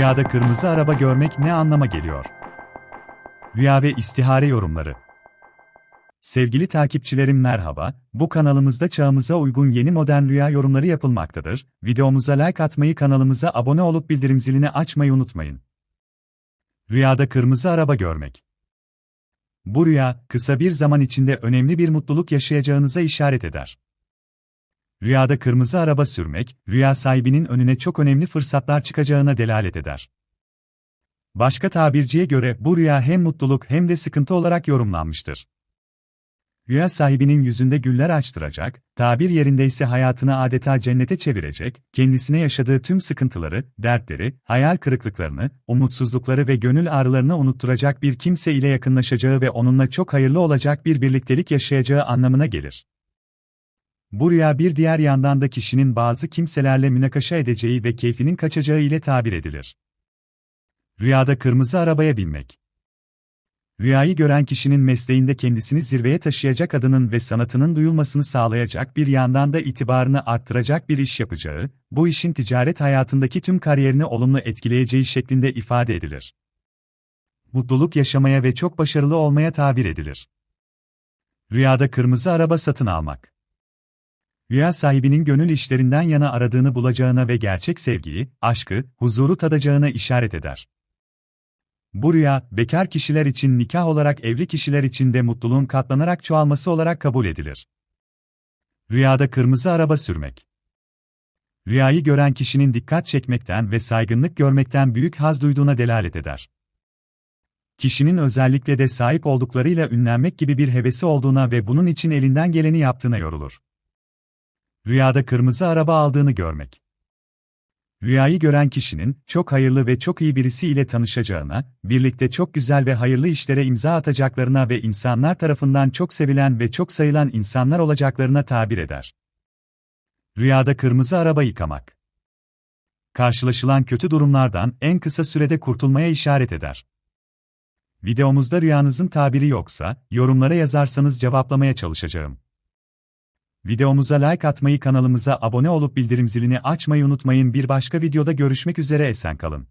Rüyada kırmızı araba görmek ne anlama geliyor? Rüya ve istihare yorumları. Sevgili takipçilerim merhaba, bu kanalımızda çağımıza uygun yeni modern rüya yorumları yapılmaktadır. Videomuza like atmayı kanalımıza abone olup bildirim zilini açmayı unutmayın. Rüyada kırmızı araba görmek. Bu rüya, kısa bir zaman içinde önemli bir mutluluk yaşayacağınıza işaret eder. Rüyada kırmızı araba sürmek, rüya sahibinin önüne çok önemli fırsatlar çıkacağına delalet eder. Başka tabirciye göre bu rüya hem mutluluk hem de sıkıntı olarak yorumlanmıştır. Rüya sahibinin yüzünde güller açtıracak, tabir yerindeyse hayatını adeta cennete çevirecek, kendisine yaşadığı tüm sıkıntıları, dertleri, hayal kırıklıklarını, umutsuzlukları ve gönül ağrılarını unutturacak bir kimse ile yakınlaşacağı ve onunla çok hayırlı olacak bir birliktelik yaşayacağı anlamına gelir. Bu rüya bir diğer yandan da kişinin bazı kimselerle münakaşa edeceği ve keyfinin kaçacağı ile tabir edilir. Rüyada kırmızı arabaya binmek. Rüyayı gören kişinin mesleğinde kendisini zirveye taşıyacak adının ve sanatının duyulmasını sağlayacak bir yandan da itibarını arttıracak bir iş yapacağı, bu işin ticaret hayatındaki tüm kariyerini olumlu etkileyeceği şeklinde ifade edilir. Mutluluk yaşamaya ve çok başarılı olmaya tabir edilir. Rüyada kırmızı araba satın almak. Rüya sahibinin gönül işlerinden yana aradığını bulacağına ve gerçek sevgiyi, aşkı, huzuru tadacağına işaret eder. Bu rüya, bekar kişiler için nikah olarak evli kişiler için de mutluluğun katlanarak çoğalması olarak kabul edilir. Rüyada kırmızı araba sürmek. Rüyayı gören kişinin dikkat çekmekten ve saygınlık görmekten büyük haz duyduğuna delalet eder. Kişinin özellikle de sahip olduklarıyla ünlenmek gibi bir hevesi olduğuna ve bunun için elinden geleni yaptığına yorulur. Rüyada kırmızı araba aldığını görmek. Rüyayı gören kişinin, çok hayırlı ve çok iyi birisi ile tanışacağına, birlikte çok güzel ve hayırlı işlere imza atacaklarına ve insanlar tarafından çok sevilen ve çok sayılan insanlar olacaklarına tabir eder. Rüyada kırmızı araba yıkamak. Karşılaşılan kötü durumlardan en kısa sürede kurtulmaya işaret eder. Videomuzda rüyanızın tabiri yoksa, yorumlara yazarsanız cevaplamaya çalışacağım. Videomuza like atmayı kanalımıza abone olup bildirim zilini açmayı unutmayın. Bir başka videoda görüşmek üzere esen kalın.